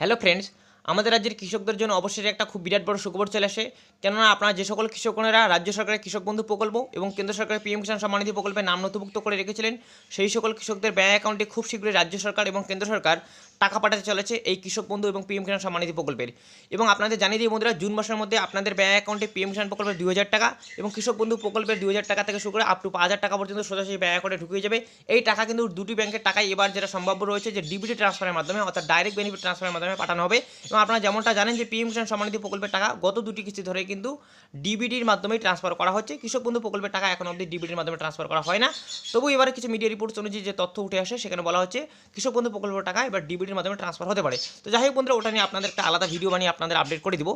hello friends আমাদের রাজ্যের কৃষকদের জন্য অবশ্যই একটা খুব বিরাট বড় সুখবর চলে আসে। কেননা আপনারা যে সকল কৃষকরা রাজ্য সরকারের কৃষক বন্ধু প্রকল্প এবং কেন্দ্র সরকারের পিএম কিষাণ সম্মানিধি প্রকল্পে নাম নথিভুক্ত করে রেখেছিলেন, সেই সকল কৃষকদের ব্যাঙ্ক অ্যাকাউন্টে খুব শীঘ্রই রাজ্য সরকার এবং কেন্দ্র সরকার টাকা পাঠাতে চলেছে এই কৃষক বন্ধু এবং পিএম কিষাণ সম্মানিধি প্রকল্পের। এবং আপনাদের জানিয়ে দিই বন্ধুরা, জুন মাসের মধ্যে আপনাদের ব্যাঙ্ক অ্যাকাউন্টে পিএম কিষাণ প্রকল্পের দুই হাজার টাকা এবং কৃষক বন্ধু প্রকল্পের দুই হাজার টাকা থেকে শুরু করে আপ টু পাঁচ হাজার টাকা পর্যন্ত সোজাসুজি ব্যাঙ্ক অ্যাকাউন্টে ঢুকিয়ে যাবে। এই টাকা কিন্তু দুটি ব্যাংকের টাকায় এবার যেটা সম্ভাব্য রয়েছে যে ডিবিটি ট্রান্সফারের মাধ্যমে, অর্থাৎ ডাইরেক্ট বেনিফিট ট্রান্সফারের মাধ্যমে পাঠানো হবে। এবং আপনারা যেমনটা জানেন যে পিএম কিষাণ সম্মানিধি প্রকল্পের টাকা গত দুটি কিস্তি ধরে কিন্তু ডিবিটির মাধ্যমেই ট্রান্সফার করা হচ্ছে। কৃষক বন্ধু প্রকল্পের টাকা এখন অবধি ডিবিটির মাধ্যমে ট্রান্সফার করা হয় না। তবু এবারে কিছু মিডিয়া রিপোর্টস অনুযায়ী যে তথ্য উঠে আসে, সেখানে বলা হচ্ছে কৃষক বন্ধু প্রকল্পের টাকা এবার ডিবিটির মাধ্যমে ট্রান্সফার হতে পারে। তো যাই হোক বন্ধুরা, ওটা নিয়ে আপনাদের একটা আলাদা ভিডিও বানিয়ে আপনাদের আপডেট করে দিব।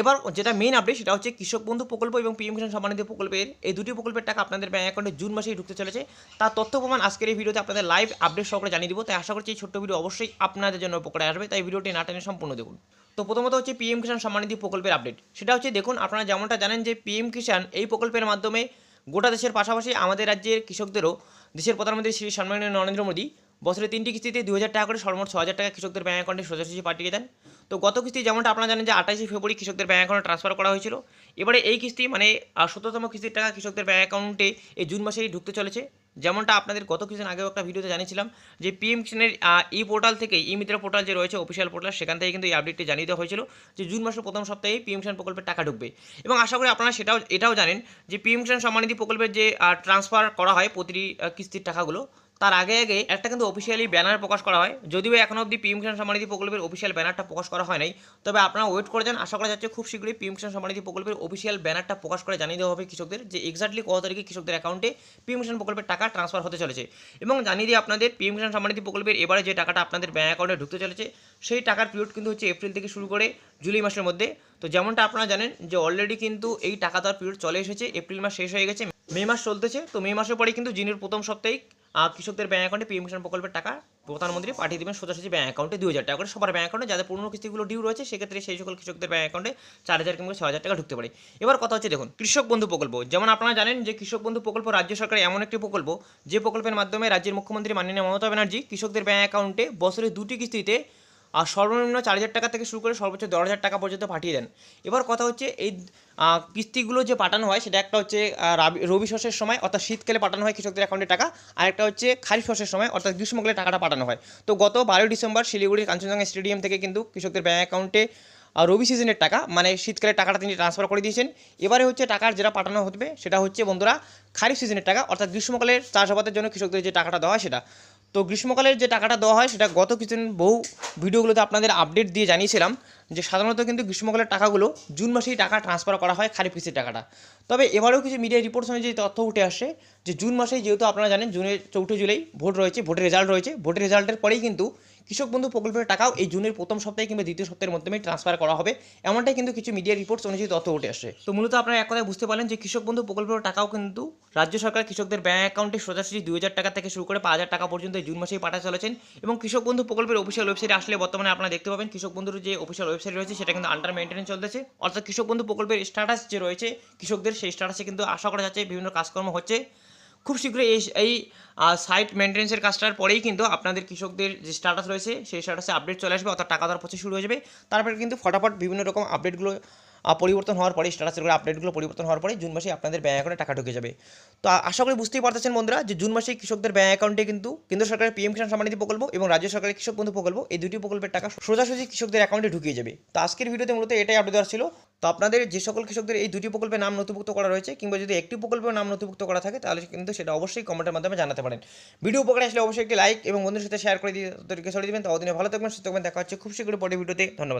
এবার যেটা মেইন আপডেট সেটা হচ্ছে কৃষক বন্ধু প্রকল্প এবং পিএম কিষাণ সম্মানিধি প্রকল্পের, এই দুটি প্রকল্পের টাকা আপনাদের ব্যাঙ্ক অ্যাকাউন্টে জুন মাসেই ঢুকতে চলেছে। তার তথ্য প্রমাণ আজকের এই ভিডিওতে আপনাদের লাইভ আপডেট সহকারে জানিয়ে দিব। তাই আশা করছি এই ছোট্ট ভিডিও অবশ্যই আপনাদের জন্য উপকারে আসবে। তাই ভিডিওটি না টেনে সম্পূর্ণ দেখুন। তো প্রথমত হচ্ছে পিএম কিষাণ সম্মানিধি প্রকল্পের আপডেট সেটা হচ্ছে দেখুন, আপনারা যেমনটা জানেন যে পিএম কিষাণ এই প্রকল্পের মাধ্যমে গোটা দেশের পাশাপাশি আমাদের রাজ্যের কৃষকদেরও দেশের প্রধানমন্ত্রী শ্রী সম্মানীয় নরেন্দ্র মোদী বছরে তিনটি কিস্তিতে দু হাজার টাকা করে সর্বমোট ছ হাজার টাকা কৃষকদের ব্যাঙ্ক অ্যাকাউন্টে সোজাসুজি পাঠিয়ে দেন। তো গত কিস্তি যেমনটা আপনারা জানেন যে আঠাশে ফেব্রুয়ারি কৃষকদের ব্যাঙ্ক অ্যাকাউন্টে ট্রান্সফার করা হয়েছিল। এবারে এই কিস্তি মানে সতেরোতম কিস্তির টাকা কৃষকদের ব্যাঙ্ক অ্যাকাউন্টে এই জুন মাসেই ঢুকতে চলেছে। যেমনটা আপনাদের গত কিছুদিন আগেও একটা ভিডিওতে জানিয়েছিলাম যে পিএম কিষানের ই পোর্টাল থেকে ই মিত্রা পোর্টাল যে রয়েছে অফিসিয়াল পোর্টাল, সেখান থেকে কিন্তু এই আপডেটটি জানিয়ে দেওয়া হয়েছিল যে জুন মাসের প্রথম সপ্তাহে পিএম কিষান প্রকল্পের টাকা ঢুকবে। এবং আশা করি আপনারা সেটাও, এটাও জানেন যে পিএম কিষান সম্মানিধি প্রকল্পের যে ট্রান্সফার করা হয় প্রতিটি কিস্তির টাকাগুলো তার আগে আগে একটা কিন্তু অফিসিয়ালি ব্যানার প্রকাশ করা হয়। যদিও এখনও অবধি পিএম কিষাণ সম্মানিধি প্রকল্পের অফিসিয়াল ব্যানারটা প্রকাশ করা হয় নাই। তবে আপনারা ওয়েট করে যান। আশা করা যাচ্ছে খুব শীঘ্রই পিএম কিষাণ সম্মানিধি প্রকল্পের অফিসিয়াল ব্যানারটা প্রকাশ করে জানিয়ে দেওয়া হবে কৃষকদের যে এক্স্যাক্টলি কত তারিখে কৃষকদের অ্যাকাউন্টে পিএম কিষাণ প্রকল্পের টাকা ট্রান্সফার হতে চলেছে। এবং জানিয়ে দিই আপনাদের পিএম কিষাণ সম্মানিধি প্রকল্পের এবারে যে টাকাটা আপনাদের ব্যাঙ্ক অ্যাকাউন্টে ঢুকতে চলেছে, সেই টাকার পিরিয়ড কিন্তু হচ্ছে এপ্রিল থেকে শুরু করে জুলাই মাসের মধ্যে। তো যেমনটা আপনারা জানেন যে অলরেডি কিন্তু এই টাকা দেওয়ার পিরিয়ড চলে এসেছে। এপ্রিল মাস শেষ হয়ে গেছে, মে মাস চলতেছে। তো মে মাসের পরে কিন্তু জিনের প্রথম সপ্তাহে কৃষকদের ব্যাঙ্ক অ্যাকাউন্টে পিএম কিষাণ প্রকল্পের টাকা প্রধানমন্ত্রী পাঠিয়ে দেবেন সোজাসুজি ব্যাঙ্ক অ্যাকাউন্টে দু হাজার টাকা করে। সবার ব্যাঙ্ক অ্যাকাউন্টে যাদের পুরনো কিস্তিগুলো ডিউ রয়েছে, সেক্ষেত্রে সেই সকল কৃষকদের ব্যাঙ্ক অ্যাকাউন্টে চার হাজার কিংবা ছ হাজার টাকা ঢুকতে পারে। এবার কথা হচ্ছে দেখুন, কৃষক বন্ধু প্রকল্প। যেমন আপনারা জানেন যে কৃষক বন্ধু প্রকল্প রাজ্য সরকারের এমন একটি প্রকল্প, যে প্রকল্পের মাধ্যমে রাজ্যের মুখ্যমন্ত্রী মাননীয় মমতা ব্যানার্জি কৃষকদের ব্যাঙ্ক অ্যাকাউন্টে বছরে দুটি কিস্তিতে আর সর্বনিম্ন চার হাজার টাকা থেকে শুরু করে সর্বোচ্চ দশ হাজার টাকা পর্যন্ত পাঠিয়ে দেন। এবার কথা হচ্ছে এই কিস্তিগুলো যে পাঠানো হয়, সেটা একটা হচ্ছে রাবি- শস্যের সময়, অর্থাৎ শীতকালে পাঠানো হয় কৃষকদের অ্যাকাউন্টে টাকা, আর একটা হচ্ছে খারিফ শস্যের সময়, অর্থাৎ গ্রীষ্মকালে টাকাটা পাঠানো হয়। তো গত বারোই ডিসেম্বর শিলিগুড়ির কাঞ্চনজঙ্ঘা স্টেডিয়াম থেকে কিন্তু কৃষকদের ব্যাঙ্ক অ্যাকাউন্টে রবি সিজনের টাকা মানে শীতকালে টাকাটা তিনি ট্রান্সফার করে দিয়েছেন। এবারে হচ্ছে টাকার যেটা পাঠানো হবে সেটা হচ্ছে বন্ধুরা, খারিফ সিজনের টাকা, অর্থাৎ গ্রীষ্মকালের চাষাবাদের জন্য কৃষকদের যে টাকাটা দেওয়া হয় সেটা। তো গ্রীষ্মকালের যে টাকাটা দেওয়া হয়, সেটা গত কিছুদিন বহু ভিডিওগুলোতে আপনাদের আপডেট দিয়ে জানিয়েছিলাম যে সাধারণত কিন্তু গ্রীষ্মকালের টাকাগুলো জুন মাসেই টাকা ট্রান্সফার করা হয় খারিফ কৃষির টাকাটা। তবে এবারেও কিছু মিডিয়া রিপোর্টস যে তথ্য উঠে আসে যে জুন মাসেই যেহেতু আপনারা জানেন, জুনের চৌঠে জুলাই ভোট রয়েছে, ভোটের রেজাল্ট রয়েছে। ভোটের রেজাল্টের পরেই কিন্তু কৃষক বন্ধু প্রকল্পের টাকাও এই জুনের প্রথম সপ্তাহে কিংবা দ্বিতীয় সপ্তাহের মাধ্যমে ট্রান্সফার করা হবে। এমনটাই কিন্তু কিছু মিডিয়া রিপোর্টস অনুযায়ী তথ্য উঠে আসে। তো মূলত আপনারা এক কথায় বুঝতে পারলেন যে কৃষক বন্ধু প্রকল্পের টাকাও কিন্তু রাজ্য সরকার কৃষকদের ব্যাঙ্ক অ্যাকাউন্টে সোজাসুজি দুই হাজার টাকা থেকে শুরু করে পাঁচ হাজার টাকা পর্যন্ত জুন মাসেই পাঠা চলেছেন এবং কৃষক বন্ধু প্রকল্পের অফিসিয়াল ওয়েবসাইটে আসলে বর্তমানে আপনারা দেখতে পাবেন। কৃষক বন্ধুর যে অফিসিয়াল ওয়েবসাইট রয়েছে সেটা কিন্তু আন্ডার মেনটেন্স চলতেছে। অর্থাৎ কৃষক বন্ধু প্রকল্পের স্ট্যাটাস যে রয়েছে, কৃষকদের সেই স্ট্যাটাসে কিন্তু আশা করা যাচ্ছে বিভিন্ন কাজকর্ম হচ্ছে। খুব শীঘ্রই এই এই সাইট মেনটেন্সের কাজটার পরেই কিন্তু আপনাদের কৃষকদের যে স্ট্যাটাস রয়েছে, সেই স্ট্যাটাসে আপডেট চলে আসবে, অর্থাৎ টাকা দেওয়ার প্রসেস শুরু হয়ে যাবে। তারপরে কিন্তু ফটাফট বিভিন্ন রকম আপডেটগুলো পরিবর্তন হওয়ার পরে স্ট্যাটাসের করে আপডেটগুলো পরিবর্তন হওয়ার পরে জুন মাসে আপনাদের ব্যাঙ্ক অ্যাকাউন্টে টাকা ঢুকে যাবে। তো আশা করি বুঝতেই পারতেছেন বন্ধুরা যে জুন মাসে কৃষকদের ব্যাঙ্ক অ্যাকাউন্টে কিন্তু কেন্দ্র সরকারের পিএম কিষাণ সম্মানিধি প্রকল্প এবং রাজ্য সরকারের কৃষক বন্ধু প্রকল্প এই দুটি প্রকল্পের টাকা সোজাসুজি কৃষকদের অ্যাকাউন্টে ঢুকিয়ে যাবে। তো আজকের ভিডিওতে মূলত এটাই আপডেট দেওয়ার ছিল। তো আপনাদের যে সকল কৃষকদের এই দুটি প্রকল্পে নাম নথিভুক্ত করা রয়েছে কিংবা যদি একটি প্রকল্পের নাম নথিভুক্ত করা থাকে তাহলে কিন্তু সেটা অবশ্যই কমেন্টের মাধ্যমে জানাতে পারেন। ভিডিও উপকারে আসলে অবশ্যই একটি লাইক এবং বন্ধুর সাথে শেয়ার করে দিয়ে তাদেরকে ছড়িয়ে দেবেন। ততদিনে ভালো থাকবেন, সুস্থ থাকবেন। দেখা হচ্ছে খুব শীঘ্রই পরে ভিডিওতে। ধন্যবাদ।